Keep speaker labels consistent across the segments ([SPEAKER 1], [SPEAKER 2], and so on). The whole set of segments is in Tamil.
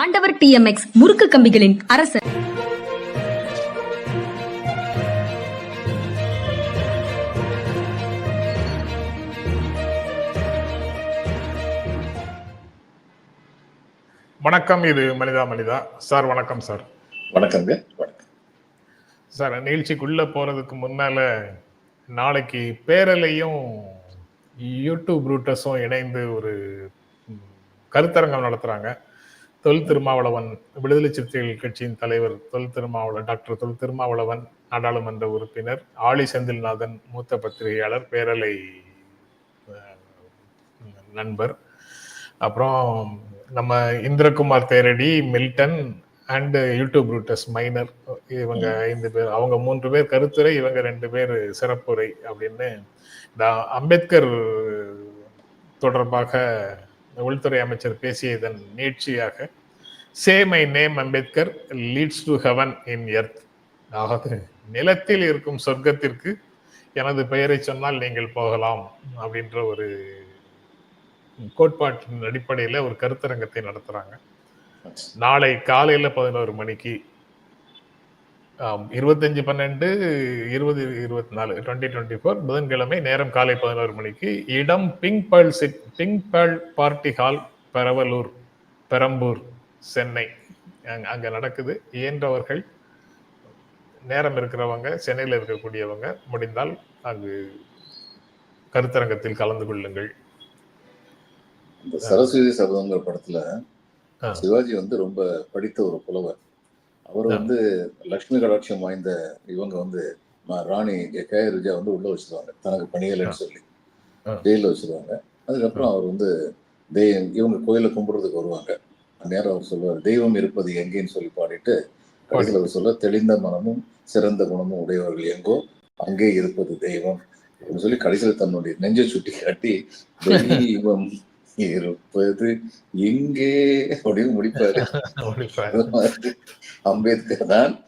[SPEAKER 1] ஆண்டவர் டிஎம்எக்ஸ் முறுக்கு கம்பிகளின் அரசர்.
[SPEAKER 2] வணக்கம் இது மனிதா மனிதா. சார் வணக்கம் சார்.
[SPEAKER 3] வணக்கங்க வணக்கம்.
[SPEAKER 2] சார் நிகழ்ச்சிக்குள்ள போறதுக்கு முன்னால நாளைக்கு பேரலையும் யூடியூப் ரூட்டஸும் இணைந்து ஒரு கருத்தரங்கம் நடத்துறாங்க. தொல் திருமாவளவன் விடுதலை சிறுத்தைகள் கட்சியின் தலைவர் தொல் திருமாவளவன் டாக்டர் தொல் திருமாவளவன் நாடாளுமன்ற உறுப்பினர் ஆளி செந்தில்நாதன் மூத்த பத்திரிகையாளர் பேரலை நண்பர். அப்புறம் நம்ம Indrakumar Theradi Milton and YouTube roots minor. இவங்க ஐந்து பேர் அவங்க மூன்று பேர் கருத்துரை இவங்க ரெண்டு பேர் சிறப்புரை அப்படின்னு அம்பேத்கர் தொடர்பாக உள்துறை அமைச்சர் பேசியதன் நீட்சியாக say my name Ambedkar leads to heaven in earth அதாவது நிலத்தில் இருக்கும் சொர்க்கத்திற்கு எனது பெயரை சொன்னால் நீங்கள் போகலாம் அப்படின்ற ஒரு கோட்பாட்டின் அடிப்படையில் ஒரு கருத்தரங்கத்தை நடத்துறாங்க. நாளை காலையில பதினோரு மணிக்கு இருபத்தஞ்சு பன்னெண்டு இருபது இருபத்தி நாலு டுவெண்ட்டி டுவெண்ட்டி ஃபோர் புதன்கிழமை நேரம் காலை பதினோரு மணிக்கு இடம் pink pearl chit pink pearl party hall Peravallur Perambur Chennai. அங்க- நடக்குது. இயன்றவர்கள் நேரம் இருக்கிறவங்க சென்னையில் இருக்கக்கூடியவங்க முடிந்தால் அங்கு கருத்தரங்கத்தில் கலந்து கொள்ளுங்கள்.
[SPEAKER 3] இந்த சரஸ்வதி சபதங்கிற படத்துல. சிவாஜி வந்து ரொம்ப படித்த ஒரு புலவர். அவர். வந்து லக்ஷ்மி கடாட்சம் வாய்ந்த இவங்க வந்து ராணி கே ரிஜா வந்து உள்ள வச்சிருவாங்க. தனக்கு பணியலைன்னு சொல்லி.
[SPEAKER 2] ஆ.
[SPEAKER 3] ஜெயில வச்சிருவாங்க. அதுக்கப்புறம் அவர் வந்து தெய்வம் இவங்க கோயிலை கும்பிடுறதுக்கு வருவாங்க. அந்நேரம் அவர் சொல்லுவார் தெய்வம் இருப்பது எங்கேன்னு சொல்லி பாடிட்டு கடைசியில் அவர் சொல்ல தெளிந்த மனமும் சிறந்த குணமும் உடையவர்கள் எங்கோ அங்கே இருப்பது தெய்வம். அப்படின்னு சொல்லி கடைசியில் தன்னுடைய நெஞ்சை சுட்டி காட்டி தெய்வம் இருப்பது எங்கே அப்படின்னு முடிப்பாரு. அம்பேத்கர் தான்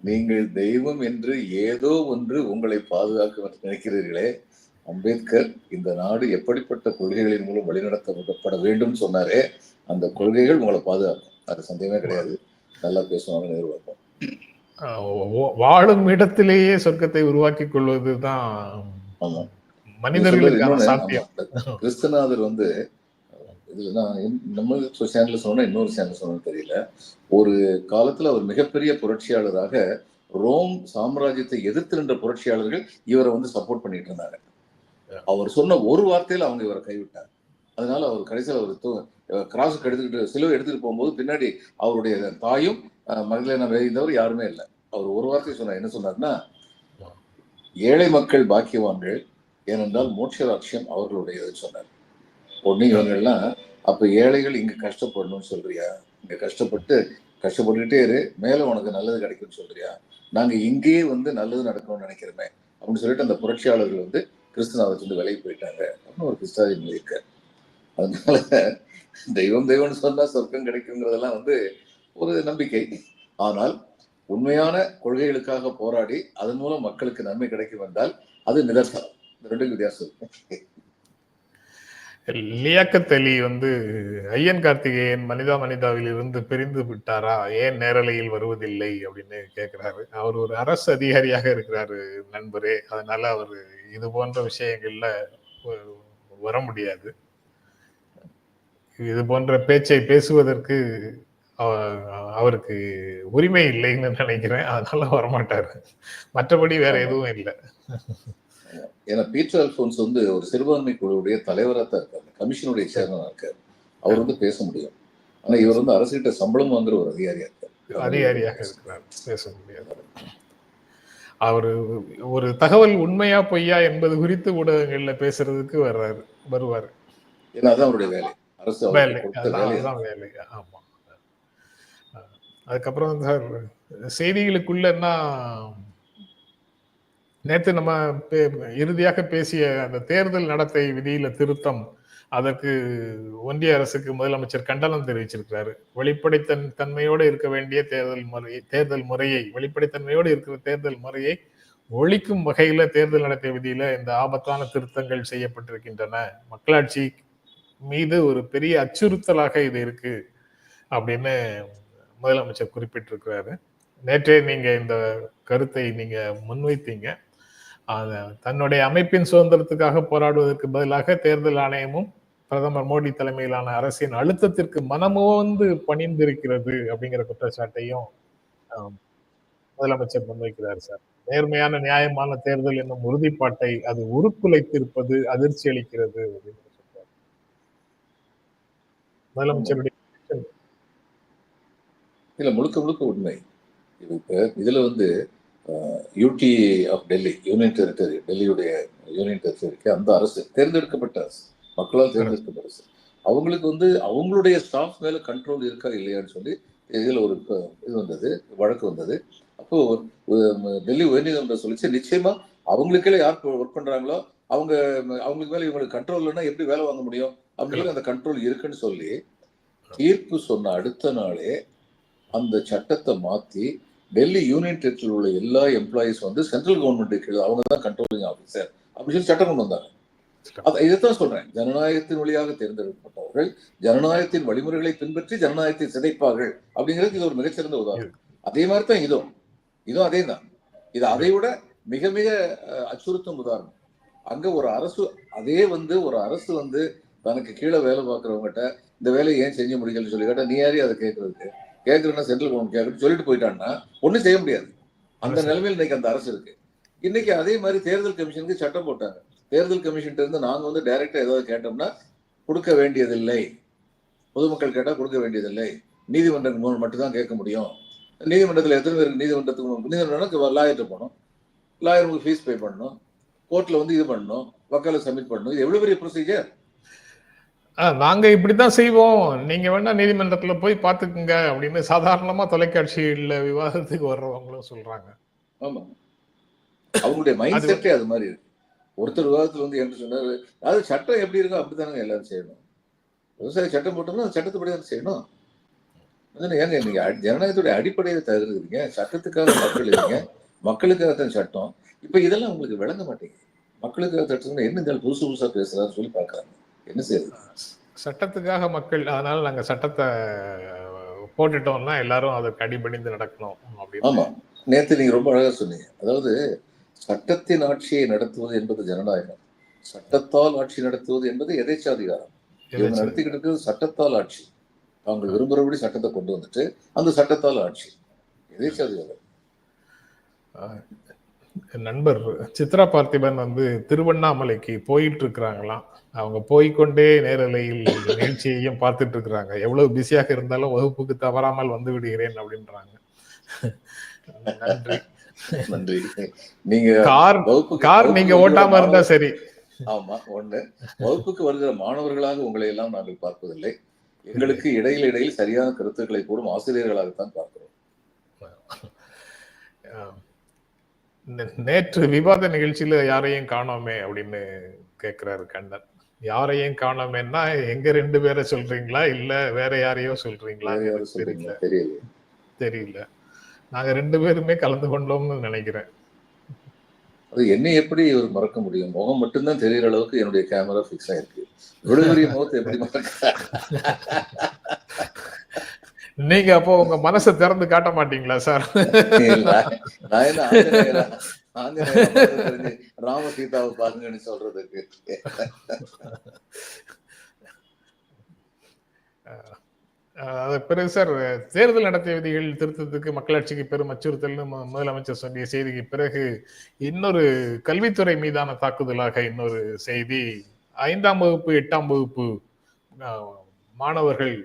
[SPEAKER 3] நீங்கள் தெய்வம் என்று ஏதோ ஒன்று உங்களை பாதுகாக்க நினைக்கிறீர்களே. அம்பேத்கர் இந்த நாடு எப்படிப்பட்ட கொள்கைகளின் மூலம் வழிநடத்தப்பட வேண்டும் சொன்னாரே. அந்த கொள்கைகள் உங்களை பாதுகாக்கும். அது சந்தேகமே கிடையாது. நல்லா பேசுவாங்க நிர்வாகம்
[SPEAKER 2] வாழும் இடத்திலேயே சொர்க்கத்தை உருவாக்கி கொள்வதுதான்
[SPEAKER 3] ஆமா.
[SPEAKER 2] மனிதர்களுக்கான சாத்தியம்.
[SPEAKER 3] கிறிஸ்துநாதர் வந்து இதுல நான் இன்- நம்ம சேனல்ல சொன்னா இன்னொரு சேனல் சொன்னு தெரியல. ஒரு காலத்துல அவர் மிகப்பெரிய புரட்சியாளராக ரோம் சாம்ராஜ்யத்தை எதிர்த்து நின்ற புரட்சியாளர்கள் இவரை வந்து சப்போர்ட் பண்ணிட்டு இருந்தாங்க. அவர் சொன்ன ஒரு வார்த்தையில அவங்க இவரை கைவிட்டாங்க. அதனால அவர் கடைசியில் அவர் கிராஸுக்கு எடுத்துக்கிட்டு சிலுவை எடுத்துட்டு போகும்போது பின்னாடி அவருடைய தாயும் அஹ், மகளேனா வேந்தவர் யாருமே இல்லை. அவர் ஒரு வார்த்தை சொன்னார். என்ன சொன்னார்னா ஏழை மக்கள் பாக்கியவான்கள் ஏனென்றால் மோட்ச ராட்சியம் அவர்களுடையது சொன்னார் ஒண்ணு இவங்கெல்லாம் அப்ப ஏழைகள் இங்க கஷ்டப்படணும்னு சொல்றியா? இங்க கஷ்டப்பட்டு கஷ்டப்பட்டுக்கிட்டே இரு மேல உனக்கு நல்லது கிடைக்கும்னு சொல்றியா? நாங்க இங்கேயே வந்து நல்லது நடக்கணும்னு நினைக்கிறோமே அப்படின்னு சொல்லிட்டு அந்த புரட்சியாளர்கள் வந்து கிறிஸ்துநாதத்திலிருந்து விலகி போயிட்டாங்க அப்படின்னு ஒரு கிறிஸ்தாவின் இருக்கார் அதனால தெய்வம் தெய்வம்னு சொன்னா சொர்க்கம் கிடைக்குங்கிறதெல்லாம் வந்து ஒரு நம்பிக்கை. ஆனால் உண்மையான கொள்கைகளுக்காக போராடி அதன் மூலம் மக்களுக்கு நன்மை கிடைக்கும் என்றால் அது நிதர்சனம். ரெண்டுக்கும் வித்தியாசம் இருக்கு.
[SPEAKER 2] வந்து ஐயன் கார்த்திகேயன் மனிதா மனிதாவில் இருந்து பிரிந்து விட்டாரா? ஏன் நேரலையில் வருவதில்லை அப்படின்னு கேட்கிறாரு அவர் ஒரு அரசு அதிகாரியாக இருக்கிறாரு நண்பரே. அதனால அவர் இது போன்ற விஷயங்கள்ல வர முடியாது. இது போன்ற பேச்சை பேசுவதற்கு அவருக்கு உரிமை இல்லைன்னு நினைக்கிறேன். அதனால வரமாட்டாரு. மற்றபடி வேற எதுவும் இல்லை.
[SPEAKER 3] ஏன்னா பீட்டர் அல்போன்ஸ் வந்து ஒரு சிறுபான்மை குழுவுடைய தலைவராக தான் இருக்காரு. கமிஷனுடைய சேர்மனா இருக்காரு. அவர் வந்து பேச முடியும். ஆனா இவர் வந்து அரசுகிட்ட சம்பளம் வாங்குற ஒரு அதிகாரியா இருக்காரு.
[SPEAKER 2] அதிகாரியாக இருக்கிறார். பேச முடியாது. அவர் ஒரு தகவல் உண்மையா பொய்யா என்பது குறித்து ஊடகங்கள்ல பேசுறதுக்கு வர்றாரு வருவாரு.
[SPEAKER 3] ஏன்னா அதான் அவருடைய வேலை. அரசு
[SPEAKER 2] வேலை. ஆமா. அதுக்கப்புறம் சார் செய்திகளுக்குள்ளன்னா நேற்று நம்ம பே- இறுதியாக பேசிய அந்த தேர்தல் நடத்தை விதியில திருத்தம் அதற்கு ஒன்றிய அரசுக்கு முதலமைச்சர் கண்டனம் தெரிவிச்சிருக்கிறாரு. வெளிப்படைத்தன் தன்மையோடு இருக்க வேண்டிய தேர்தல் முறை தேர்தல் முறையை வெளிப்படைத்தன்மையோடு இருக்கிற தேர்தல் முறையை ஒழிக்கும் வகையில தேர்தல் நடத்தை விதியில இந்த ஆபத்தான திருத்தங்கள் செய்யப்பட்டிருக்கின்றன. மக்களாட்சி மீது ஒரு பெரிய அச்சுறுத்தலாக இது இருக்கு அப்படின்னு முதலமைச்சர் குறிப்பிட்டிருக்கிறாரு. நேற்றே நீங்க இந்த கருத்தை நீங்க முன்வைத்தீங்க. தன்னுடைய அமைப்பின் சுதந்திரத்துக்காக போராடுவதற்கு பதிலாக தேர்தல் ஆணையமும் பிரதமர் மோடி தலைமையிலான அரசின் அழுத்தத்திற்கு மனமோந்து பணிந்திருக்கிறது அப்படிங்கிற குற்றச்சாட்டையும் முதலமைச்சர் முன்வைக்கிறார் சார். நேர்மையான நியாயமான தேர்தல் என்னும் உறுதிப்பாட்டை அது உருக்குலைத்திருப்பது அதிர்ச்சி அளிக்கிறது அப்படின்னு சொல்றாரு. முதலமைச்சருடைய
[SPEAKER 3] இல்ல முழுக்க முழுக்க உண்மை. இதுல வந்து UT of Delhi union territory டெல்லியுடைய union டெரிட்டரிக்கு அந்த அரசு தேர்ந்தெடுக்கப்பட்ட அரசு மக்களால் தேர்ந்தெடுக்கப்பட்ட அரசு. அவங்களுக்கு வந்து அவங்களுடைய ஸ்டாஃப் மேலே கண்ட்ரோல் இருக்கா இல்லையான்னு சொல்லி இதில் ஒரு இது வந்தது வழக்கு வந்தது. அப்போ டெல்லி உயர்நீதிமன்றம் சொல்லிச்சு நிச்சயமா அவங்களுக்கே யார் ஒர்க் பண்றாங்களோ அவங்க அவங்களுக்கு மேலே இவங்களுக்கு கண்ட்ரோல் இல்லைன்னா எப்படி வேலை வாங்க முடியும்? அப்படின்னு அந்த கண்ட்ரோல் இருக்குன்னு சொல்லி தீர்ப்பு சொன்ன அடுத்த நாளே அந்த சட்டத்தை மாற்றி டெல்லி யூனியன் டெரிட்டரியில் உள்ள எல்லா எம்ப்ளாயிஸ் வந்து சென்ட்ரல் கவர்மெண்ட் கீழே அவங்க தான் கண்ட்ரோலிங் ஆஃபீஸர் அப்படின்னு சொல்லி சட்டம் கொண்டு வந்தாங்க. அது இதைத்தான் சொல்றேன். ஜனநாயகத்தின் வழியாக தேர்ந்தெடுக்கப்பட்டவர்கள் ஜனநாயகத்தின் வழிமுறைகளை பின்பற்றி ஜனநாயகத்தை சிதைப்பார்கள் அப்படிங்கிறது இது ஒரு மிகச்சிறந்த உதாரணம். அதே மாதிரி தான் இதுவும். இதுவும் அதே தான் இது அதை விட மிக மிக அச்சுறுத்தும் உதாரணம். அங்க ஒரு அரசு அதே வந்து ஒரு அரசு வந்து தனக்கு கீழே வேலை பார்க்குறவங்ககிட்ட இந்த வேலையை ஏன் செஞ்ச முடியலன்னு சொல்லி கேட்டா நீ யாரையும் அதை கேட்கறதுக்கு? கேட்கறேன்னா சென்ட்ரல் கவர்மெண்ட் கேட்கறது சொல்லிட்டு போயிட்டான்னா ஒண்ணும் செய்ய முடியாது. அந்த. நிலைமையில் இன்னைக்கு அந்த அரசு இருக்கு. இன்னைக்கு அதே மாதிரி தேர்தல் கமிஷனுக்கு சட்டம் போட்டாங்க. தேர்தல் கமிஷன் இருந்து நாங்க வந்து டைரக்டா ஏதாவது கேட்டோம்னா கொடுக்க வேண்டியதில்லை. பொதுமக்கள் கேட்டா கொடுக்க வேண்டியதில்லை. நீதிமன்றங்கள் மூலம் மட்டும்தான் கேட்க முடியும். நீதிமன்றத்தில் எத்தனை பேருக்கு நீதிமன்றத்துக்கு நீதிமன்றம்னா லாயர்கிட்ட போகணும். லாயருக்கு ஃபீஸ் பே பண்ணணும். கோர்ட்ல வந்து இது பண்ணணும். வக்கால சப்மிட் பண்ணணும். இது எவ்வளவு பெரிய ப்ரொசீஜர்
[SPEAKER 2] நாங்க இப்படித்தான் செய்வோம். நீங்க வேணா நீதிமன்றத்துல போய் பாத்துக்குங்க அப்படின்னு சாதாரணமா தொலைக்காட்சியில விவாதத்துக்கு வர்றவங்களும் சொல்றாங்க.
[SPEAKER 3] ஆமா. அவங்களுடைய மைண்ட் செட்டே அது மாதிரி இருக்கு. ஒருத்தர் விவாதத்துல வந்து என்ன சொன்னாரு? அது சட்டம் எப்படி இருக்கோ அப்படித்தானங்க எல்லாரும் செய்யணும். விவசாய சட்டம் போட்டோம்னா சட்டத்துப்படி தான் செய்யணும். ஏங்க நீங்க அடி- ஜனநாயகத்துடைய அடிப்படையை தகுதிங்க சட்டத்துக்காக மக்கள் இருக்கீங்க மக்களுக்காக தான் சட்டம். இப்ப இதெல்லாம் உங்களுக்கு விளங்க மாட்டேங்குது. மக்களுக்காக சட்டம் என்ன இந்த ஆள் புதுசு புதுசா பேசுறாரு சொல்லி பாக்குறாங்க என்ன செய்யுது
[SPEAKER 2] சட்டத்துக்காக மக்கள் அதனால நாங்க சட்டத்தை போட்டுட்டோம்னா எல்லாரும் அதற்கு அடிபணிந்து நடக்கணும் அப்படின்னு.
[SPEAKER 3] ஆமா. நேத்து நீங்க ரொம்ப அழகா சொன்னீங்க. அதாவது சட்டத்தின் ஆட்சியை நடத்துவது என்பது ஜனநாயகம். சட்டத்தால் ஆட்சி நடத்துவது என்பது எதேச்சாதிகாரம் இவங்க நடத்திக்கிட்டு இருக்கிறது சட்டத்தால் ஆட்சி. அவங்க விரும்புறபடி சட்டத்தை கொண்டு வந்துட்டு அந்த சட்டத்தால் ஆட்சி. எதேச்சாதிகாரம்
[SPEAKER 2] நண்பர் சித்ரா பார்த்திபன் வந்து திருவண்ணாமலைக்கு போயிட்டு இருக்கிறாங்களாம் அவங்க போய்க்கொண்டே நேரலையில் நிகழ்ச்சியையும் பார்த்துட்டு இருக்கிறாங்க எவ்வளவு பிஸியாக இருந்தாலும் வகுப்புக்கு தவறாமல் வந்து விடுகிறேன் அப்படின்றாங்க. நன்றி.
[SPEAKER 3] நன்றி. நீங்க
[SPEAKER 2] கார் கார் நீங்க ஓட்டாம இருந்தா சரி.
[SPEAKER 3] ஆமா ஒண்ணு. வகுப்புக்கு வருகிற மாணவர்களாக உங்களை எல்லாம் நாங்கள் பார்ப்பதில்லை. எங்களுக்கு இடையில் இடையில் சரியான கருத்துக்களை கூறும் ஆசிரியர்களாகத்தான் பார்க்கிறோம்.
[SPEAKER 2] நேற்று விவாத நிகழ்ச்சியில யாரையும் காணோமே அப்படின்னு கேக்குறாரு கண்ணன். யாரையும் காணோமேன்னா எங்க ரெண்டு பேரை சொல்றீங்களா? இல்ல வேற யாரையோ சொல்றீங்களா? தெரியல.
[SPEAKER 3] தெரியல.
[SPEAKER 2] நாங்க ரெண்டு பேருமே கலந்து கொண்டோம்னு நினைக்கிறேன்.
[SPEAKER 3] அது என்னை எப்படி இவர் மறக்க முடியும்? முகம் மட்டும்தான் தெரியற அளவுக்கு என்னுடைய கேமரா ஃபிக்ஸ் ஆயிருக்கு. இவ்வளவு பெரிய முகத்தை எப்படி மறக்க
[SPEAKER 2] நீங்க அப்போ உங்க மனசை திறந்து காட்ட மாட்டீங்களா சார்?
[SPEAKER 3] ராம சீதாவை பாருங்கன்னு சொல்றதுக்கு.
[SPEAKER 2] அது பிறகு சார் தேர்தல் நடத்தை விதிகள் திருத்தத்துக்கு மக்களாட்சிக்கு பெரும் அச்சுறுத்தல்னு முதலமைச்சர் சொல்லிய செய்திக்கு பிறகு இன்னொரு கல்வித்துறை மீதான தாக்குதலாக இன்னொரு செய்தி. ஐந்தாம் வகுப்பு எட்டாம் வகுப்பு மாணவர்கள்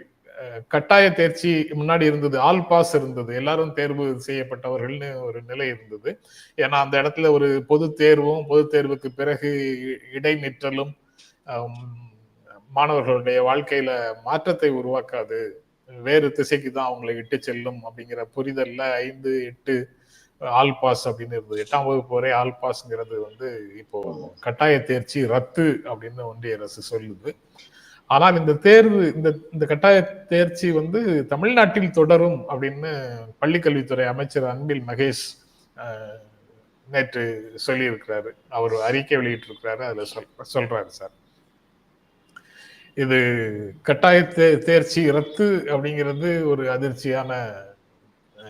[SPEAKER 2] கட்டாய தேர்ச்சி முன்னாடி இருந்தது ஆல் பாஸ் இருந்தது எல்லாரும் தேர்வு செய்யப்பட்டவர்கள்னு ஒரு நிலை இருந்தது. ஏன்னா அந்த இடத்துல ஒரு பொது தேர்வும் பொது தேர்வுக்கு பிறகு இ- இடைநிற்றலும் மாணவர்களுடைய வாழ்க்கையில மாற்றத்தை உருவாக்காது. வேறு திசைக்கு தான் அவங்களை இட்டு செல்லும் அப்படிங்கிற புரிதல்ல ஐந்து எட்டு ஆல் பாஸ் அப்படின்னு இருந்தது. எட்டாம் வகுப்பு வரை ஆல் பாஸ்ங்கிறது வந்து இப்போ கட்டாய தேர்ச்சி ரத்து அப்படின்னு ஒன்றிய அரசு சொல்லுது. ஆனால் இந்த தேர்வு இந்த இந்த கட்டாய தேர்ச்சி வந்து தமிழ்நாட்டில் தொடரும் அப்படின்னு பள்ளிக்கல்வித்துறை அமைச்சர் அன்பில் மகேஷ் நேற்று சொல்லியிருக்கிறாரு. அவர் அறிக்கை வெளியிட்டிருக்கிறாரு. அதுல சொல் சொல்றாரு சார். இது கட்டாய தே- தேர்ச்சி ரத்து அப்படிங்கிறது ஒரு அதிர்ச்சியான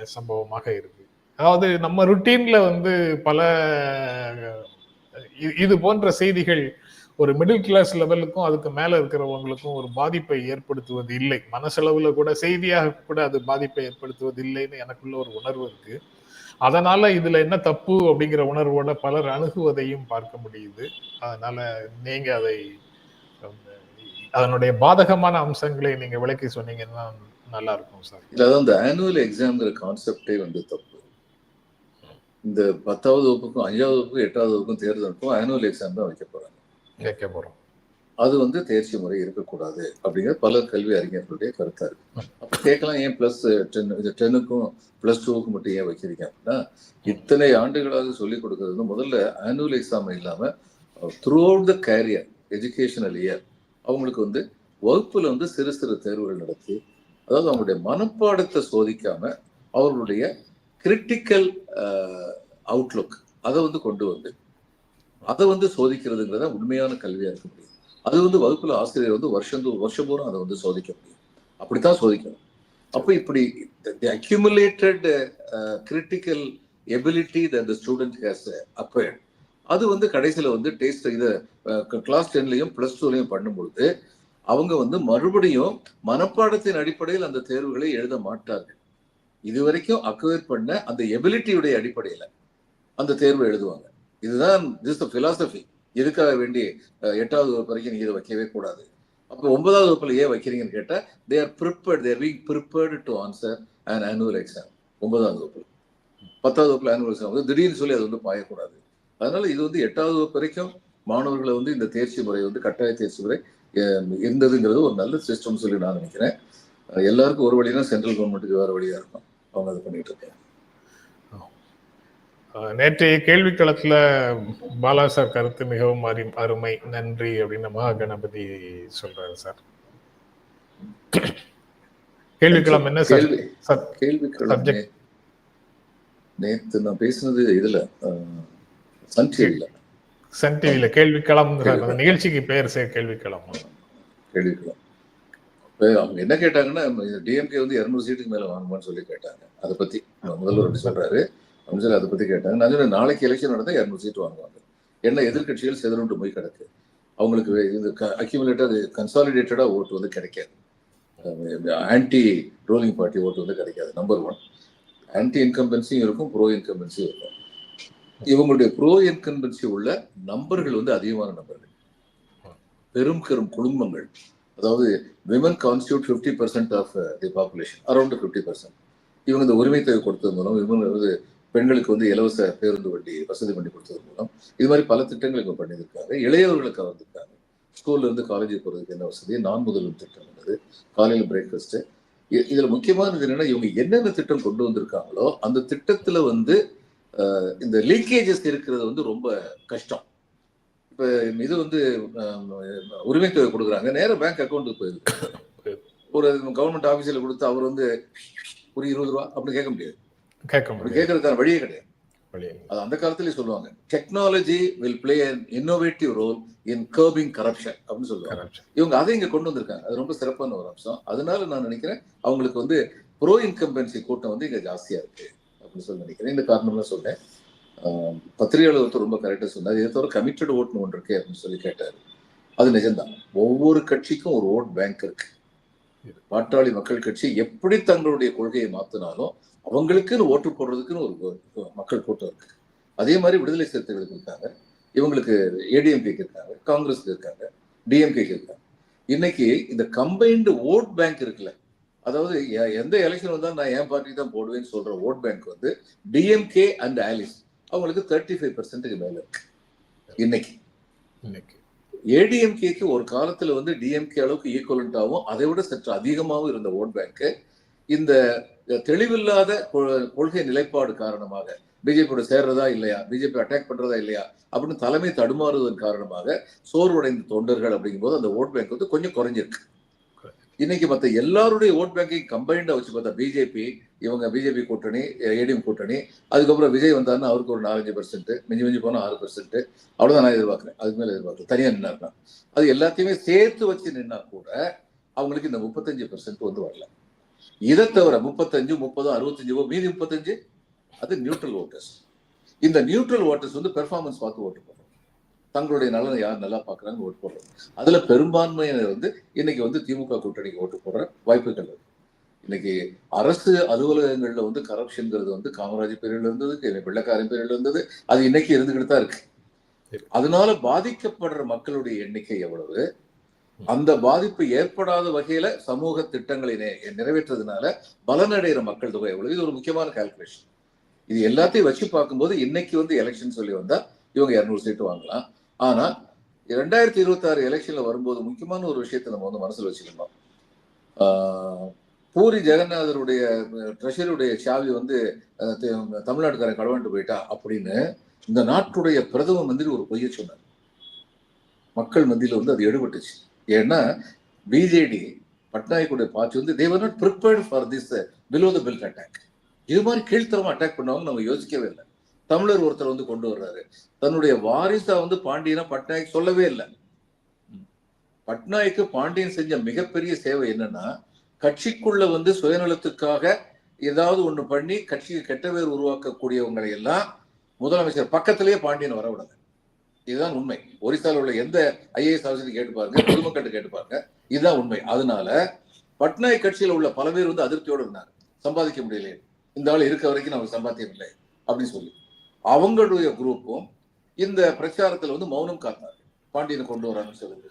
[SPEAKER 2] சம்பவமாக இருக்கு. அதாவது நம்ம ருட்டீன்ல வந்து பல இது போன்ற செய்திகள் ஒரு மிடில் கிளாஸ் லெவலுக்கும் அதுக்கு மேல இருக்கிறவங்களுக்கும் ஒரு பாதிப்பை ஏற்படுத்துவது இல்லை. மனசளவுல கூட செய்தியாக கூட அது பாதிப்பை ஏற்படுத்துவது இல்லைன்னு எனக்குள்ள ஒரு உணர்வு இருக்கு. அதனால இதுல என்ன தப்பு அப்படிங்கிற உணர்வோட பலர் அணுகுவதையும் பார்க்க முடியுது. அதனால நீங்க அதை அதனுடைய பாதகமான அம்சங்களை நீங்க விளக்கி சொன்னீங்கன்னா நல்லா இருக்கும் சார்.
[SPEAKER 3] இல்ல அதான் இந்த ஆனுவல் எக்ஸாம்ங்கிற கான்செப்டே வந்து தப்பு. இந்த பத்தாவது வகுப்புக்கும் அஞ்சாவது வகுப்புக்கும் எட்டாவது வகுப்புக்கும் தேர்தலுக்கும் ஆனுவல் எக்ஸாம் தான் வைக்க போறாங்க.
[SPEAKER 2] கேட்க போறோம்
[SPEAKER 3] அது வந்து தேர்ச்சி முறை இருக்கக்கூடாது அப்படிங்கிறது பல கல்வி அறிஞர்களுடைய கருத்தா இருக்கு. அப்போ கேட்கலாம் ஏன் பிளஸ் டென் இது டென்னுக்கும் பிளஸ் டூவுக்கும் மட்டும் ஏன் வைக்கிறீங்க அப்படின்னா இத்தனை ஆண்டுகளாக சொல்லிக் கொடுக்கறது வந்து முதல்ல ஆனுவல் எக்ஸாம் இல்லாம throughout the career educational year அவங்களுக்கு வந்து வகுப்புல வந்து சிறு சிறு தேர்வுகள் நடத்தி அதாவது அவங்களுடைய மனப்பாடத்தை சோதிக்காம அவர்களுடைய கிரிட்டிக்கல் அவுட்லுக் அதை வந்து கொண்டு வந்து அதை வந்து சோதிக்கிறதுங்கிறத உண்மையான கல்வியா இருக்க முடியும். அது வந்து வகுப்புல ஆசிரியர் வந்து வருஷம் வருஷம் பூரா அதை வந்து சோதிக்க முடியும். அப்படித்தான் சோதிக்கணும். அப்ப இப்படி accumulated critical ability the student has acquired அது வந்து கடைசியில வந்து டேஸ்ட் இதை கிளாஸ் டென்லையும் பிளஸ் டூலையும் பண்ணும்பொழுது அவங்க வந்து மறுபடியும் மனப்பாடத்தின் அடிப்படையில் அந்த தேர்வுகளை எழுத மாட்டார்கள். இதுவரைக்கும் அக்வயர் பண்ண அந்த எபிலிட்டியுடைய அடிப்படையில் அந்த தேர்வு எழுதுவாங்க. இதுதான் திஸ் த பிலாசபி எதுக்காக வேண்டி எட்டாவது வகுப்பு வரைக்கும் நீங்கள் இதை வைக்கவே கூடாது. அப்போ ஒன்பதாவது வகுப்பில் ஏன் வைக்கிறீங்கன்னு கேட்டால் they are prepared there being prepared to answer and annual exam ஒன்பதாவது வகுப்புல. பத்தாவது வகுப்பில் ஆனுவல் எக்ஸாம் வந்து திடீர்னு சொல்லி அது வந்து பாயக்கூடாது. அதனால இது வந்து எட்டாவது வகுப்பு வரைக்கும் மாணவர்களை வந்து இந்த தேர்ச்சி முறை வந்து கட்டாய தேர்ச்சி முறை இருந்ததுங்கிறது ஒரு நல்ல சிஸ்டம்னு சொல்லி நான் நினைக்கிறேன். எல்லாருக்கும் ஒரு வழினா சென்ட்ரல் கவர்மெண்ட்டுக்கு வேறு வழியாக இருக்கும். அவங்க அதை பண்ணிட்டு இருக்காங்க.
[SPEAKER 2] நேற்றைய கேள்விக்களத்துல பாலா சார் கருத்து மிகவும் அரி அருமை நன்றி அப்படின்னு மகா கணபதி சொல்றாரு சார். கேள்விக்களம் என்ன சார்?
[SPEAKER 3] கேள்வி. நே- நேத்து நான் பேசுனது இதுல சன் டிவில
[SPEAKER 2] சன் டிவில கேள்விக்களம் சார் அந்த நிகழ்ச்சிக்கு பேர் சார் கேள்விக்களம்
[SPEAKER 3] கேள்விக்களம் இப்ப அவங்க என்ன கேட்டாங்கன்னா டிஎம்கே வந்து இருநூறு சீட்டுக்கு மேல வாங்குமான்னு சொல்லி கேட்டாங்க. அதை பத்தி முதல்வர் அப்படி சொல்றாரு. அப்படின்னு சொல்லி அதை பத்தி கேட்டாங்க நான் சொன்னேன் நாளைக்கு எலெக்ஷன் நடந்தா இரநூறு சீட் வாங்குவாங்க. என்ன எதிர்கட்சிகள் செதறுண்டு போய் கிடக்கு. அவங்களுக்கு வே- இது அக்யூமுலேட்டட் கன்சாலிடேட்டடா ஓட்டு வந்து கிடைக்காது. ஆன்டி ரூலிங் பார்ட்டி ஓட்டு வந்து கிடைக்காது நம்பர் ஒன் ஆன்டி இன்கம்பன்சியும் இருக்கும் ப்ரோ இன்கம்பன்சியும் இருக்கும். இவங்களுடைய ப்ரோ இன்கம்பன்சி உள்ள நம்பர்கள் வந்து அதிகமான நம்பர்கள் பெரும் பெரும் குடும்பங்கள். அதாவது women constitute fifty percent of the population around fifty percent இவங்க இந்த உரிமை தொகை கொடுத்தது மூலம் விமன் வந்து பெண்களுக்கு வந்து இலவச பேருந்து வண்டி வசதி பண்ணி கொடுத்தது மூலம் இது மாதிரி பல திட்டங்கள் இவங்க பண்ணியிருக்காங்க. இளையவர்களுக்கு கவர்ந்துருக்காங்க ஸ்கூல்ல இருந்து காலேஜுக்கு போறதுக்கு என்ன வசதி? நான் முதல்வன் திட்டம் இருந்தது காலையில பிரேக்ஃபாஸ்ட் இதுல முக்கியமானது என்னன்னா இவங்க என்னென்ன திட்டம் கொண்டு வந்திருக்காங்களோ அந்த திட்டத்துல வந்து இந்த லீக்கேஜஸ் இருக்கிறது வந்து ரொம்ப கஷ்டம். இப்ப இது வந்து உரிமை தொகை கொடுக்குறாங்க. நேரா பேங்க் அக்கௌண்ட்டுக்கு போயிருக்கு ஒரு கவர்மெண்ட் ஆபீஸ்ல கொடுத்து அவர் வந்து ஒரு இருபது ரூபா அப்படி கேட்க முடியாது.
[SPEAKER 2] கேட்க
[SPEAKER 3] கேட்கறதுக்கான வழியே கிடையாது. அது அந்த காலத்திலே சொல்லுவாங்க. Technology will play an innovative role in curbing corruption அப்படின்னு சொல்லுவாங்க. இவங்க அதை இங்க கொண்டு வந்திருக்காங்க. அது ரொம்ப சிறப்பான ஒரு அம்சம். அதனால நான் நினைக்கிறேன் அவங்களுக்கு வந்து ப்ரோ இன்கம்பன்சி கூட்டம் வந்து இங்க ஜாஸ்தியா இருக்கு அப்படின்னு சொல்லி நினைக்கிறேன். இந்த காரணம் தான் சொன்னேன் பத்திரிகையாளர் ஒருத்தர் ரொம்ப கரெக்டா சொன்னார். இதை தவிர கமிட்டட் ஓட்டுன்னு ஒன்று இருக்கு அப்படின்னு சொல்லி கேட்டாரு. அது நிஜம்தான். ஒவ்வொரு கட்சிக்கும் ஒரு ஓட் பேங்க் இருக்கு. பாட்டாளி மக்கள் கட்சி எப்படி தங்களுடைய கொள்கையை மாத்தினாலும் அவங்களுக்குன்னு ஓட்டு போடுறதுக்குன்னு ஒரு மக்கள் கூட்டம் இருக்கு. அதே மாதிரி விடுதலை சிறுத்தைகளுக்கு இருக்காங்க. இவங்களுக்கு ஏடிஎம்கேக்கு இருக்காங்க காங்கிரஸ்க்கு இருக்காங்க டிஎம்கேக்கு இருக்காங்க. இன்னைக்கு இந்த கம்பைன்டு ஓட் பேங்க் இருக்குல்ல அதாவது எந்த எலெக்ஷன் வந்தாலும் நான் என் பார்ட்டி தான் போடுவேன்னு சொல்ற ஓட் பேங்க் வந்து டிஎம்கே அண்ட் ஆலிஸ் அவங்களுக்கு தேர்ட்டி ஃபைவ் பர்சன்ட்டுக்கு மேல இருக்கு. இன்னைக்கு.
[SPEAKER 2] இன்னைக்கு.
[SPEAKER 3] ஏடிஎம்கேக்கு ஒரு காலத்துல வந்து டிஎம்கே அளவுக்கு ஈக்குவலண்டாகவும் அதை விட சற்று அதிகமாகவும் இருந்த ஓட் பேங்க் இந்த தெளிவில்லாத கொள்கை நிலைப்பாடு காரணமாக பிஜேபியோட சேர்றதா இல்லையா? பிஜேபி அட்டாக் பண்றதா இல்லையா? அப்படின்னு தலைமை தடுமாறுவதன் காரணமாக சோர்வடைந்த தொண்டர்கள் அப்படிங்கும்போது அந்த ஓட் பேங்க் வந்து கொஞ்சம் குறைஞ்சிருக்கு. இன்னைக்கு மத்த எல்லாருடைய ஓட் பேங்கையும் கம்பைண்டா வச்சு பார்த்தா பிஜேபி இவங்க பிஜேபி கூட்டணி ஏடிஎம் கூட்டணி அதுக்கப்புறம் விஜய் வந்தாருன்னா அவருக்கு ஒரு நாலஞ்சு பெர்சென்ட் மிஞ்சி மிஞ்சி போனா ஆறு பெர்சென்ட் அவ்வளவுதான் நான் எதிர்பார்க்கிறேன். அதுக்கு மேல எதிர்பார்க்கல. தனியா நின்னாருன்னா. அது எல்லாத்தையுமே சேர்த்து வச்சு நின்னா கூட அவங்களுக்கு இந்த முப்பத்தஞ்சு பெர்சென்ட் வந்து வரல. இதை தவிர முப்பத்தஞ்சு முப்பது அறுபத்தஞ்சு மீதி முப்பத்தஞ்சு அது நியூட்ரல் ஓட்டர்ஸ் இந்த நியூட்ரல் ஓட்டர்ஸ் வந்து பெர்ஃபார்மன்ஸ் பார்த்து ஓட்டு போடுறோம். தங்களுடைய நலனை யார் நல்லா பார்க்கறாங்க ஓட்டு போடுறோம். அதுல பெரும்பான்மையினர் வந்து இன்னைக்கு வந்து திமுக கூட்டணிக்கு ஓட்டு போடுற வாய்ப்புகள் இருக்கு. இன்னைக்கு அரசு அலுவலகங்கள்ல வந்து கரப்ஷன்ங்கிறது வந்து காமராஜ் பேரில் இருந்தது வெள்ளக்காரன் பேரில் இருந்தது அது இன்னைக்கு இருந்துகிட்டு தான் இருக்கு. அதனால பாதிக்கப்படுற மக்களுடைய எண்ணிக்கை எவ்வளவு? அந்த பாதிப்பு ஏற்படாத வகையில சமூக திட்டங்களை நிறைவேற்றதுனால பலனடைகிற மக்கள் தொகை எவ்வளவு? இது ஒரு முக்கியமான கால்குலேஷன் இது எல்லாத்தையும் வச்சு பார்க்கும்போது இன்னைக்கு வந்து எலெக்ஷன் சொல்லி வந்தா இவங்க இருநூறு சீட்டு வாங்கலாம். ஆனா ரெண்டாயிரத்தி இருபத்தி ஆறு எலெக்ஷன்ல வரும்போது முக்கியமான ஒரு விஷயத்தை நம்ம வந்து மனசுல வச்சுக்கணும். ஆஹ் பூரி ஜெகநாதருடைய ட்ரெஷருடைய சாவி வந்து தமிழ்நாட்டுக்காரன் களவாண்டு போயிட்டா அப்படின்னு இந்த நாட்டுடைய பிரதம மந்திரி ஒரு பொய்ய சொன்னார். மக்கள் மத்தியில வந்து அது எடுபட்டுச்சு. ஏன்னா பிஜேடி பட்நாயக்குடைய பார்ட்டி வந்து they're not prepared for this below the belt attack இது மாதிரி கீழ்த்தரமாக அட்டாக் பண்ணுவாங்க நம்ம யோசிக்கவே இல்லை. தமிழர் ஒருத்தர் வந்து கொண்டு வர்றாரு. தன்னுடைய வாரிசா வந்து பாண்டியனா பட்நாயக் சொல்லவே இல்லை. பட்நாயக்கு பாண்டியன் செஞ்ச மிகப்பெரிய சேவை என்னன்னா கட்சிக்குள்ள வந்து சுயநலத்துக்காக ஏதாவது ஒண்ணு பண்ணி கட்சிக்கு கெட்ட பேர் உருவாக்கக்கூடியவங்களை எல்லாம் முதலமைச்சர் பக்கத்திலேயே பாண்டியன் வரவிடாது இதுதான் உண்மை. ஒரிசால உள்ள எந்த ஐஏஎஸ் ஆஃபீஸர் கேட்டு பாருங்க பொதுமக்கள்கிட்ட கேட்டு பாருங்க. இதுதான் உண்மை. அதனால பட்நாயக் கட்சியில உள்ள பல பேர் வந்து அதிருப்தியோடு இருந்தாங்க. சம்பாதிக்க முடியலையே. இந்த ஆள் இருக்க வரைக்கும் நமக்கு சம்பாத்தியம் இல்லை அப்படின்னு சொல்லி. அவங்களுடைய குரூப்பும் இந்த பிரச்சாரத்துல வந்து மௌனம் காத்தாங்க பாண்டியனை கொண்டு வராங்கன்னு சொல்லுது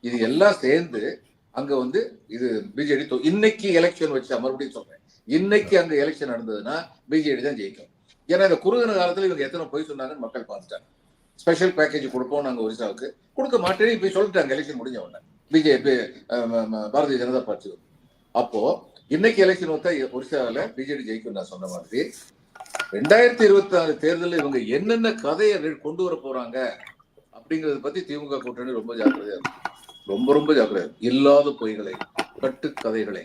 [SPEAKER 3] இது எல்லாம் சேர்ந்து அங்க வந்து இது பிஜேடி இன்னைக்கு எலெக்ஷன் வச்சா மறுபடியும் சொல்றேன். இன்னைக்கு அங்க எலெக்ஷன் நடந்ததுன்னா பிஜேடி தான் ஜெயிக்கும். ஏன்னா இந்த குறுகின காலத்துல இவங்க எத்தனை போய் சொன்னாங்கன்னு மக்கள் பார்த்துட்டாங்க. ஸ்பெஷல் பேக்கேஜ் கொடுப்போம் நாங்கள் ஒரிசாவுக்கு கொடுக்க மாட்டேன்னு இப்போ சொல்லிட்டாங்க எலெக்ஷன் முடிஞ்ச உடனே. BJP Bharatiya Janata party. அப்போ இன்னைக்கு எலெக்ஷன் வந்தா ஒரிசாவில் பிஜேடி ஜெயிக்கும் நான் சொன்ன மாதிரி ரெண்டாயிரத்தி இருபத்தி ஆறு தேர்தலில் இவங்க என்னென்ன கதையை கொண்டு வர போறாங்க அப்படிங்கறத பத்தி திமுக கூட்டணி ரொம்ப ஜாக்கிரதையா இருக்கும் ரொம்ப ரொம்ப ஜாக்கிரதை இல்லாத பொய்களை கட்டுக்கதைகளை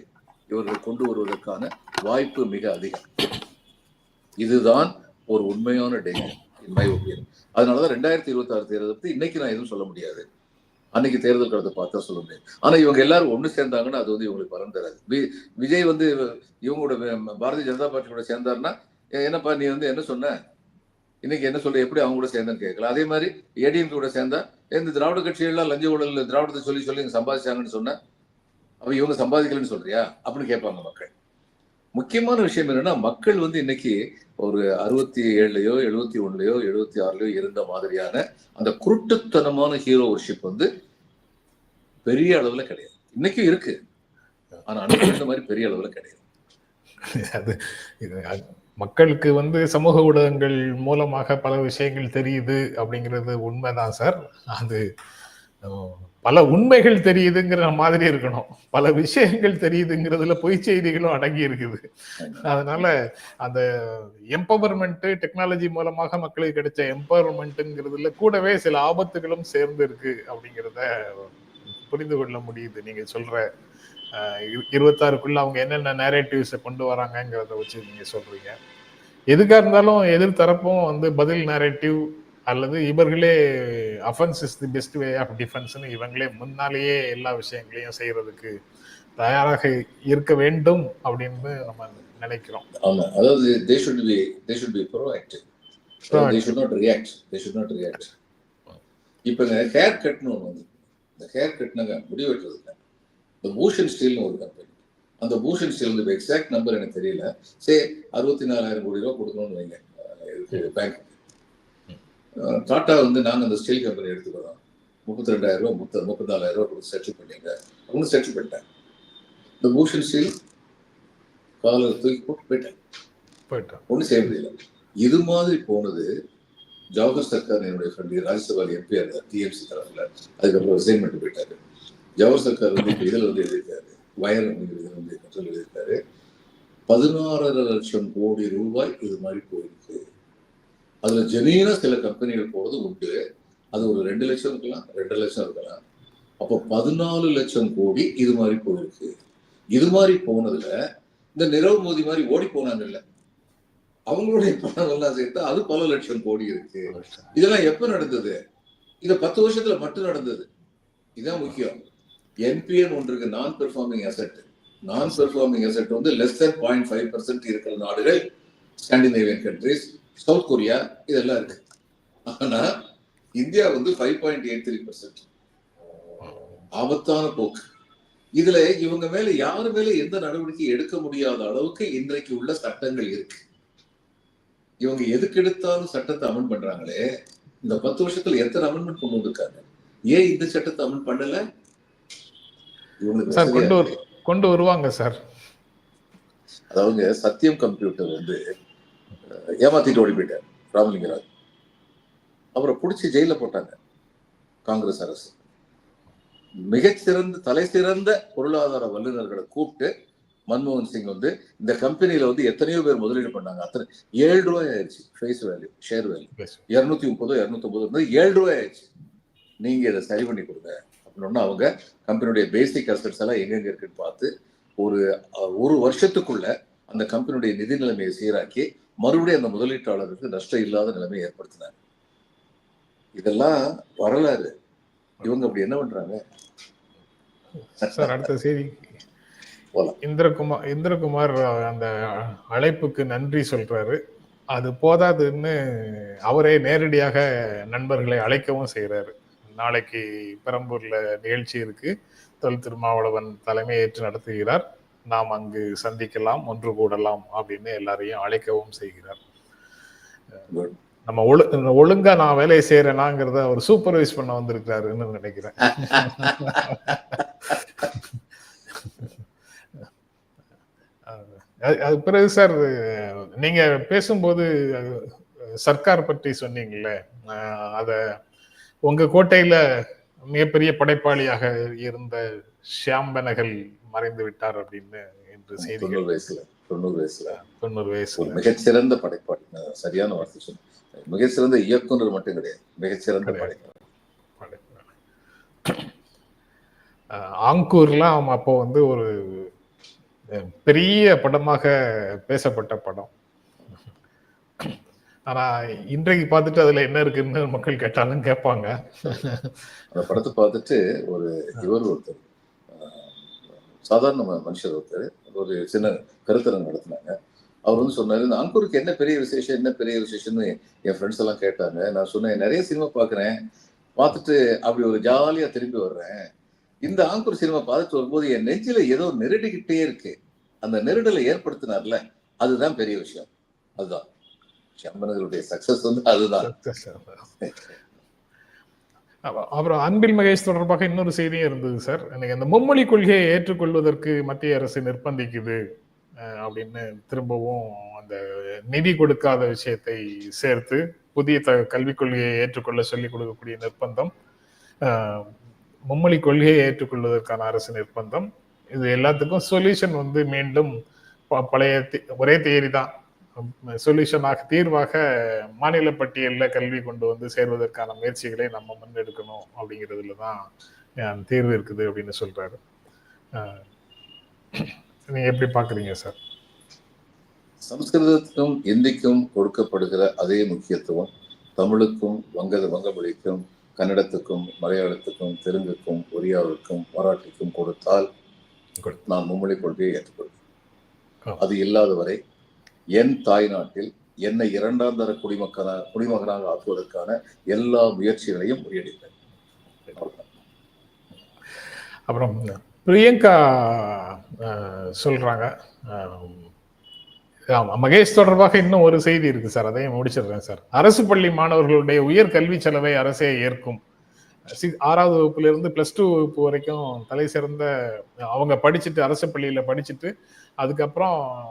[SPEAKER 3] இவர்கள் கொண்டு வருவதற்கான வாய்ப்பு மிக அதிகம். இதுதான் ஒரு உண்மையான டேஞ்சர் இன் மை ஒப்பீனியன் அதனாலதான் ரெண்டாயிரத்தி இருபத்தி ஆறு தேர்தலை பத்தி இன்னைக்கு நான் எதுவும் சொல்ல முடியாது. அன்னைக்கு தேர்தல் கடத்தை பார்த்தா சொல்ல முடியாது. ஆனா இவங்க எல்லாரும் ஒண்ணு சேர்ந்தாங்கன்னா அது வந்து இவங்களுக்கு பலன் தராது. விஜய் வந்து இவங்களோட பாரதிய ஜனதா பார்ட்டியோட சேர்ந்தாருன்னா என்னப்பா நீ வந்து என்ன சொன்ன? இன்னைக்கு என்ன சொல்ற? எப்படி அவங்க கூட சேர்ந்தேன்னு கேட்கல. அதே மாதிரி ஏடிஎம் கூட சேர்ந்தா இந்த திராவிட கட்சிகள்லாம் லஞ்ச ஊழல் திராவிடத்தை சொல்லி சொல்லி இங்க சம்பாதிச்சாங்கன்னு சொன்ன அப்ப இவங்க சம்பாதிக்கலன்னு சொல்றியா? அப்படின்னு கேட்பாங்க மக்கள். முக்கியமான விஷயம் என்னன்னா மக்கள் வந்து இன்னைக்கு ஒரு அறுபத்தி ஏழுலையோ எழுபத்தி ஒன்றுலையோ எழுபத்தி ஆறுலையோ இருந்த மாதிரியான அந்த குருட்டுத்தனமான ஹீரோ ஒர்ஷிப் வந்து பெரிய அளவில் கிடையாது. இன்னைக்கும் இருக்கு. ஆனால் அன்னைக்கு இருந்த மாதிரி பெரிய அளவில் கிடையாது.
[SPEAKER 2] அது இது மக்களுக்கு வந்து சமூக ஊடகங்கள் மூலமாக பல விஷயங்கள் தெரியுது அப்படிங்கிறது உண்மைதான் சார். அது பல உண்மைகள் தெரியுதுங்கிற மாதிரி இருக்கணும். பல விஷயங்கள் தெரியுதுங்கிறதுல பொய் செய்திகளும் அடங்கி இருக்குது. அதனால அந்த எம்பவர்மெண்ட் டெக்னாலஜி மூலமாக மக்களுக்கு கிடைச்ச எம்பவர்மெண்ட்டுங்கிறதுல கூடவே சில ஆபத்துகளும் சேர்ந்து இருக்கு அப்படிங்கிறத புரிந்து கொள்ள முடியுது. நீங்க சொல்ற இரு- இருபத்தாறுக்குள்ள அவங்க என்னென்ன நேரேட்டிவ்ஸை கொண்டு வராங்கங்கிறத வச்சு நீங்க சொல்றீங்க. எதுக்காக இருந்தாலும் எதிர்த்தரப்பும் வந்து பதில் நேரேட்டிவ் அல்லது இவர்களே offence is the best way of டிஃபென்ஸ்னு இவங்களே முன்னாலேயே எல்லா விஷயங்களையும் செய்யறதுக்கு தயாராக இருக்க வேண்டும் அப்படின்னு நம்ம நினைக்கிறோம்.
[SPEAKER 3] ஆமா. அதாவது they should be they should be proactive they should not react they should not react இப்போ இந்த ஹேர் கட்னு ஒன்று வந்து இந்த ஹேர் கட்னாங்க முடி வெட்டுறது இல்லை இந்த பூஷன் ஸ்டீல்னு ஒரு கம்பெனி அந்த பூஷன் ஸ்டீல் இந்த எக்ஸாக்ட் நம்பர் எனக்கு தெரியல. சே அறுபத்தி நாலாயிரம் கோடி ரூபா கொடுக்கணும்னு வைங்க. பேங்க் டாட்டா வந்து நாங்கள் அந்த ஸ்டீல் கம்பெனி எடுத்துக்கிறோம். முப்பத்தி ரெண்டாயிரம் ரூபா முப்பத்தி முப்பத்தாலாயிரம் ரூபா கொடுத்து செட்டில் பண்ணீங்க. அவங்க செட்டில் பண்ணிட்டாங்க. இந்த பூஷன் ஸ்டீல் காலை தூக்கி போட்டு போயிட்டாங்க.
[SPEAKER 2] போயிட்டோம்
[SPEAKER 3] ஒன்றும் செய்ய முடியல. இது மாதிரி போனது ஜவஹர் சர்க்கார் என்னுடைய ஃப்ரெண்டு ராஜ்யசபா எம்பி இருந்தார் டிஎம்சி தரப்புல. அதுக்கப்புறம் ரிசைன் பண்ணிட்டு போயிட்டாரு. ஜவஹர் சர்க்கார் வந்து இப்ப இதுல வந்து எழுதியிருக்காரு. வயர் இதுல வந்து கற்றல் எழுதியிருக்காரு. பதினாறரை லட்சம் கோடி ரூபாய் இது மாதிரி போயிருக்கு. அதுல ஜெனீனா சில கம்பெனிகள் போறது உண்டு. அது ஒரு ரெண்டு லட்சம் இருக்கலாம் ரெண்டு லட்சம் இருக்கலாம். அப்போ பதினாலு லட்சம் கோடி இது மாதிரி போயிருக்கு. இது மாதிரி போனதுல இந்த நிரவ் மோதி மாதிரி ஓடி போனாங்க இல்ல. அவங்களுடைய பணம் எல்லாம் சேர்த்தா அது பல லட்சம் கோடி இருக்கு. இதெல்லாம் எப்ப நடந்தது? இது பத்து வருஷத்துல மட்டும் நடந்தது. இதுதான் முக்கியம். என்பிஎன் ஒன்று இருக்கு non performing asset non performing asset வந்து less than point five percent இருக்கிற நாடுகள் ஸ்காண்டினேவியன் கண்ட்ரிஸ் சவுத் கொரியா இதெல்லாம் இருக்கு. ஆனா இந்தியா வந்து five point eight three percent ஆபத்தான போக்கு. இதுல இவங்க மேல யாரு மேல எந்த நடவடிக்கை எடுக்க முடியாத அளவுக்கு இன்றைக்கு உள்ள சட்டங்கள் இருக்கு. இவங்க எதுக்கு எடுத்தாலும் சட்டத்தை அமல் பண்றாங்களே? இந்த பத்து வருஷத்துல எத்தனை அமெண்ட்மெண்ட் கொண்டு வந்திருக்காங்க? ஏன் இந்த சட்டத்தை அமல் பண்ணல?
[SPEAKER 2] கொண்டு வருவாங்க சார்.
[SPEAKER 3] அதாவது சத்தியம் கம்ப்யூட்டர் வந்து ஏமாத்திட்டு ஓடி போயிட்டார் ராமலிங்கராஜ். அப்புறம் பிடிச்சி ஜெயில போட்டாங்க காங்கிரஸ் அரசு. மிகச்சிறந்த தலை சிறந்த பொருளாதார வல்லுநர்களை கூப்பிட்டு மன்மோகன் சிங் வந்து இந்த கம்பெனியில வந்து எத்தனையோ பேர் முதலீடு பண்ணாங்க. அத்தனை ஏழு ரூபாய் ஆயிடுச்சு ஃபேஸ் வேல்யூ ஷேர் வேல்யூ இருநூத்தி முப்பதோ இருநூத்தி ஒன்பதோ இருந்தது ஏழு ரூபாய் ஆயிடுச்சு. நீங்க இதை சரி பண்ணி கொடுங்க. அப்படின்னு அவங்க கம்பெனியுடைய பேசிக் அசட்ஸ் எல்லாம் எங்கெங்க இருக்குன்னு பார்த்து ஒரு ஒரு வருஷத்துக்குள்ள அந்த கம்பெனியுடைய நிதி நிலைமையை சீராக்கி மறுபடியும் அந்த முதலீட்டாளருக்கு நஷ்டம் இல்லாத நிலைமையை ஏற்படுத்தினாங்க இதெல்லாம் வரலாறு. இவங்க அப்படி என்ன பண்றாங்க?
[SPEAKER 2] சார் அடுத்த செய்தி. இந்திரகுமார் இந்திரகுமார் அந்த அழைப்புக்கு நன்றி சொல்றாரு. அது போதாதுன்னு அவரே நேரடியாக நண்பர்களை அழைக்கவும் செய்றாரு. நாளைக்கு பெரம்பூர்ல நிகழ்ச்சி இருக்கு. தொல் திருமாவளவன் தலைமையேற்று நடத்துகிறார். நாம் அங்கு சந்திக்கலாம் ஒன்று கூடலாம் அப்படின்னு எல்லாரையும் அழைக்கவும் செய்கிறார். நம்ம ஒழு ஒழுங்கா நான் வேலையை செய்யறேனாங்கிறத அவர் சூப்பர்வைஸ் பண்ண வந்திருக்காருன்னு நினைக்கிறேன் அது- பிறகு சார் நீங்க பேசும்போது சர்க்கார் பற்றி சொன்னீங்கல்ல அஹ், அத உங்க கோட்டையில மிகப்பெரிய படைப்பாளியாக இருந்த ஷியாம் பெனகல் மறைந்து விட்டார் அப்படின்னு என்று செய்திகள்
[SPEAKER 3] வயசுல தொண்ணூறு வயசுல.
[SPEAKER 2] தொண்ணூறு
[SPEAKER 3] ஒரு
[SPEAKER 2] வயசுல
[SPEAKER 3] மிகச்சிறந்த படைப்பாளி. சரியான வார்த்தை சொன்னேன் மிகச்சிறந்த இயக்குனர் மட்டும் கிடையாது. மிகச்சிறந்த. படைப்பாளி.
[SPEAKER 2] ஆங்கூர்லாம் அப்போ வந்து ஒரு பெரிய படமாக பேசப்பட்ட படம். ஆனா இன்றைக்கு பார்த்துட்டு அதுல என்ன இருக்குன்னு மக்கள் கேட்டாலும் கேட்பாங்க.
[SPEAKER 3] அந்த படத்தை பார்த்துட்டு ஒரு இவர் ஒருத்தர் சாதாரண மனுஷர் ஒருத்தர் ஒரு சின்ன கருத்தரங்கு நடத்தினாங்க. அவர் வந்து சொன்னார் இந்த அங்கூருக்கு என்ன பெரிய விசேஷம் என்ன பெரிய விசேஷம்னு என் ஃப்ரெண்ட்ஸ் எல்லாம் கேட்டாங்க. நான் சொன்னேன் நிறைய சினிமா பார்க்குறேன் பார்த்துட்டு அப்படி ஒரு ஜாலியா திரும்பி வர்றேன். இந்த ஆங்கூர் சினிமா பார்த்துட்டு வரும்போது என் நெஞ்சில ஏதோ நெருடிக்கிட்டே இருக்கு. அந்த நெருடலை ஏற்படுத்தினார்ல அதுதான் பெரிய விஷயம். அதுதான். சம்பனர்களுடைய சக்சஸ் வந்து அதுதான்.
[SPEAKER 2] அப்புறம் அன்பில் மகேஷ் தொடர்பாக இன்னொரு செய்தியும் இருந்தது சார். எனக்கு அந்த மும்மொழி கொள்கையை ஏற்றுக்கொள்வதற்கு மத்திய அரசு நிர்பந்திக்குது அப்படின்னு திரும்பவும் அந்த நிதி கொடுக்காத விஷயத்தை சேர்த்து புதிய த கல்விக் கொள்கையை ஏற்றுக்கொள்ள சொல்லிக் கொடுக்கக்கூடிய நிர்பந்தம் மும்மொழி கொள்கையை ஏற்றுக்கொள்வதற்கான அரசு நிர்பந்தம். இது எல்லாத்துக்கும் சொல்யூஷன் வந்து மீண்டும் ப- பழைய ஒரே தேரி தான். சொல்யூஷனாக தீர்வாக மாநில பட்டியல்ல கல்வி கொண்டு வந்து சேர்வதற்கான முயற்சிகளை நம்ம முன்னெடுக்கணும் அப்படிங்கிறதுல தான் தீர்வு இருக்குது அப்படின்னு சொல்றாரு அஹ், நீங்க எப்படி பாக்குறீங்க சார்
[SPEAKER 3] சமஸ்கிருதத்துக்கும் இந்திக்கும் கொடுக்கப்படுகிற அதே முக்கியத்துவம் தமிழுக்கும் வங்க வங்க மொழிக்கும் கன்னடத்துக்கும் மலையாளத்துக்கும் தெலுங்குக்கும் ஒரியாவிற்கும் மராட்டிக்கும் கொடுத்தால்
[SPEAKER 2] கொடு.
[SPEAKER 3] நான் மும்மொழி கொள்கையை ஏற்றுக்கொள்வேன். அது இல்லாத வரை என் தாய்நாட்டில் என்னை இரண்டாம் தர குடிமக்கனா குடிமகனாக ஆக்குவதற்கான எல்லா முயற்சிகளையும் முறியடித்தேன்.
[SPEAKER 2] அப்புறம் பிரியங்கா சொல்றாங்க. ஆமா மகேஷ் தொடர்பாக இன்னும் ஒரு செய்தி இருக்கு சார். அதையும் முடிச்சிடுறேன் சார். அரசு பள்ளி மாணவர்களுடைய உயர் கல்வி செலவை அரசே ஏற்கும். ஆறாவது வகுப்புல இருந்து பிளஸ் டூ வகுப்பு வரைக்கும் தலை சிறந்த அவங்க படிச்சுட்டு அரசு பள்ளியில படிச்சுட்டு அதுக்கப்புறம்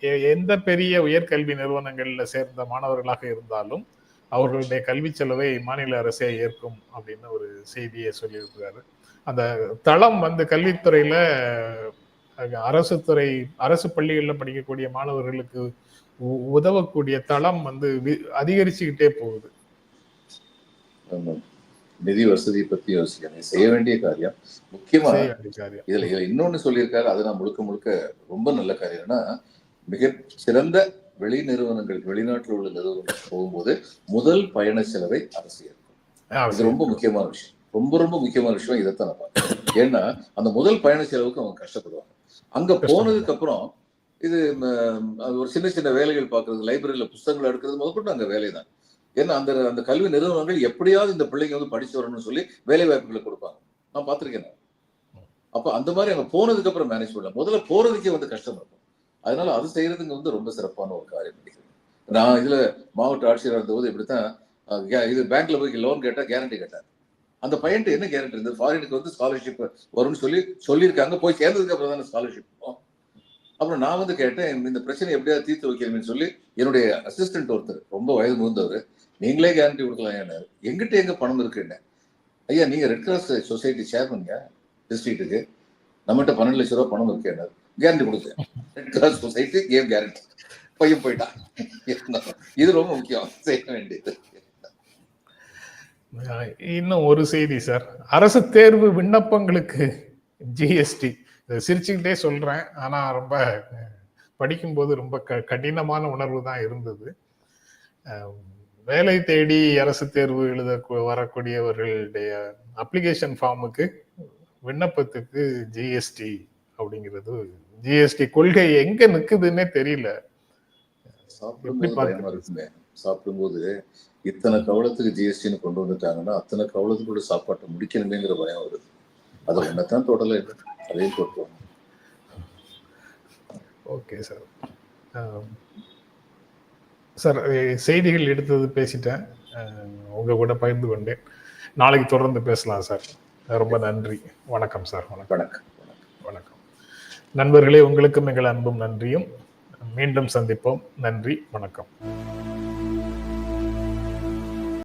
[SPEAKER 2] எந்த பெரிய உயர்கல்வி நிறுவனங்கள்ல சேர்ந்த மாணவர்களாக இருந்தாலும் அவர்களுடைய கல்வி செலவை மாநில அரசே ஏற்கும் அப்படின்னு ஒரு செய்தியை சொல்லியிருக்கிறாரு. அந்த தளம் வந்து கல்வித்துறையில அரசு துறை அரசு பள்ளிகளில் படிக்கக்கூடிய மாணவர்களுக்கு உ- உதவக்கூடிய தளம் வந்து வி- அதிகரிச்சுக்கிட்டே போகுது.
[SPEAKER 3] நிதி வசதியை பத்தி யோசிக்கணும் செய்ய வேண்டிய காரியம் முக்கியமா இதுல இதுல இன்னொன்னு சொல்லியிருக்காரு. அது நான் முழுக்க முழுக்க ரொம்ப நல்ல காரியம்னா மிக சிறந்த வெளி நிறுவனங்களுக்கு வெளிநாட்டில் உள்ள நிறுவனங்களுக்கு போகும்போது முதல் பயண செலவை அரசு ஏற்கும் இது ரொம்ப முக்கியமான விஷயம். ரொம்ப ரொம்ப முக்கியமான விஷயம். இதைத்தான் நான் பார்க்கிறேன். ஏன்னா அந்த முதல் பயண செலவுக்கு அவங்க கஷ்டப்படுவாங்க. அங்க போனதுக்கு அப்புறம் இது ஒரு சின்ன சின்ன வேலைகள் பார்க்கறது லைப்ரரியில புத்தகங்கள் எடுக்கிறது முதற்கொண்டு அங்க வேலை தான் ஏன்னா அந்த அந்த கல்வி நிறுவனங்கள் எப்படியாவது இந்த பிள்ளைங்க வந்து படிச்சு வரணும்னு சொல்லி வேலை வாய்ப்புகளை கொடுப்பாங்க. நான் பார்த்துருக்கேன் அப்போ அப்ப அந்த மாதிரி அங்க போனதுக்கு அப்புறம் மேனேஜ் பண்ணலாம் முதல்ல போறதுக்கே வந்து கஷ்டம் இருக்கும். அதனால அது செய்யறதுங்க வந்து ரொம்ப சிறப்பான ஒரு காரியம் நினைக்கிறேன். நான் இதுல மாவட்ட ஆட்சியர் இருந்தபோது இப்படித்தான் இது பேங்க்ல போய் லோன் கேட்டா கேரண்டி கேட்டார். அந்த பையன்ட்டு என்ன கேரண்டி இருந்தது? ஃபாரினுக்கு வந்து ஸ்காலர்ஷிப் வரும்னு சொல்லி சொல்லியிருக்காங்க. போய் சேர்ந்ததுக்கு அப்புறம் தானே ஸ்காலர்ஷிப் அப்புறம் நான் வந்து கேட்டேன் இந்த பிரச்சனை எப்படியாவது தீர்த்து வைக்கணும்னு சொல்லி என்னுடைய அசிஸ்டன்ட் ஒருத்தர் ரொம்ப வயது முதிர்ந்தவர் நீங்களே கேரண்டி கொடுக்கலாம் என்ன எங்கிட்ட எங்க பணம் இருக்கு என்ன ஐயா நீங்க ரெட் கிராஸ் சொசைட்டி சேர்மன்ங்க டிஸ்ட்ரிக்ட்டுக்கு நம்மகிட்ட பன்னெண்டு லட்சம் ரூபாய் பணம் இருக்கு என்ன? கேரண்டி கொடுத்தேன் red cross society game guarantee பையன் போயிட்டான். இது ரொம்ப முக்கியம். செய்ய வேண்டியது.
[SPEAKER 2] இன்னும் ஒரு செய்தி சார் அரசு தேர்வு விண்ணப்பங்களுக்கு ஜிஎஸ்டி சிரிச்சுக்கிட்டே சொல்றேன். ஆனா ரொம்ப படிக்கும்போது ரொம்ப க கடினமான உணர்வு தான் இருந்தது. வேலை தேடி அரசு தேர்வு எழுத வரக்கூடியவர்களுடைய அப்ளிகேஷன் ஃபார்முக்கு விண்ணப்பத்துக்கு ஜிஎஸ்டி அப்படிங்கிறது. ஜிஎஸ்டி கொள்கை எங்க நிக்குதுன்னே தெரியல.
[SPEAKER 3] சாப்பிடும்போது இத்தனை கவலத்துக்கு ஜிஎஸ்டின்னு கொண்டு வந்துட்டாங்கன்னா அத்தனை கவலத்துக்குள்ள சாப்பாட்டை முடிக்கணுமேங்கிற பயம் வருது. அது என்னத்தான் இருக்கு அதையும் போட்டுருவோம்
[SPEAKER 2] ஓகே சார். சார் செய்திகள் எடுத்தது பேசிட்டேன். உங்க கூட பகிர்ந்து கொண்டேன். நாளைக்கு தொடர்ந்து பேசலாம் சார். ரொம்ப நன்றி. வணக்கம் சார். வணக்கம்.
[SPEAKER 3] வணக்கம்.
[SPEAKER 2] வணக்கம். நண்பர்களே உங்களுக்கும் எங்கள் அன்பும் நன்றியும். மீண்டும் சந்திப்போம். நன்றி. வணக்கம்.